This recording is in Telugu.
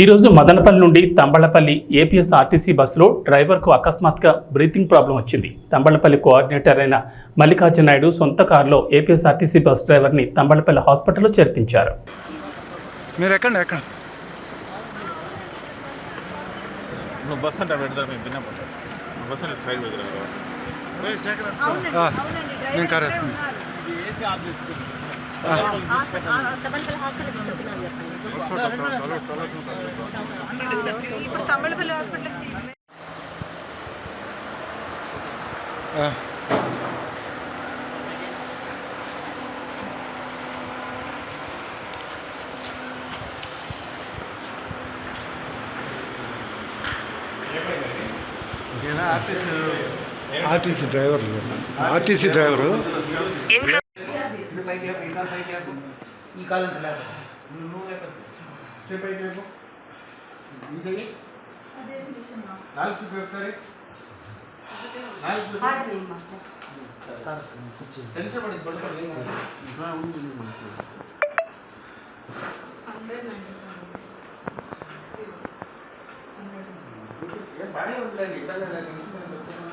ఈరోజు మదనపల్లి నుండి తంబళ్ళపల్లి ఏపీఎస్ ఆర్టీసీ బస్సులో డ్రైవర్కు అకస్మాత్తుగా బ్రీతింగ్ ప్రాబ్లం వచ్చింది. తంబళ్ళపల్లి కోఆర్డినేటర్ అయిన మల్లికార్జున నాయుడు సొంత కారులో ఏపీఎస్ ఆర్టీసీ బస్ డ్రైవర్ని తంబళ్ళపల్లి హాస్పిటల్లో చేర్పించారు. మీరు ఎక్కండి. ఎక్కడ నువ్వు బస్ అంటే పెడతారు మేము విన్నాము బస్ అంటే ట్రైన్ పెడతారు అవునండి, ఆ, అవునండి, నేను డ్రైవర్ కారు ఇక్కడే హాస్పిటల్-. ఇప్పుడు తమ్మలపల్లి హాస్పిటల్కి ఆర్టీసీ డ్రైవర్. ఆర్టీసీ డ్రైవరు ఈ కాలం నువ్వు లేకపోతే చెప్పు. అయితే లేపు ఈ చెయ్యి నాలుగు చూపి ఒకసారి. నాలుగు చూపి. సార్. టెన్షన్ పడింది పడుకోండి బాగానే ఉందండి ఇబ్బంది లేదు. టెన్షన్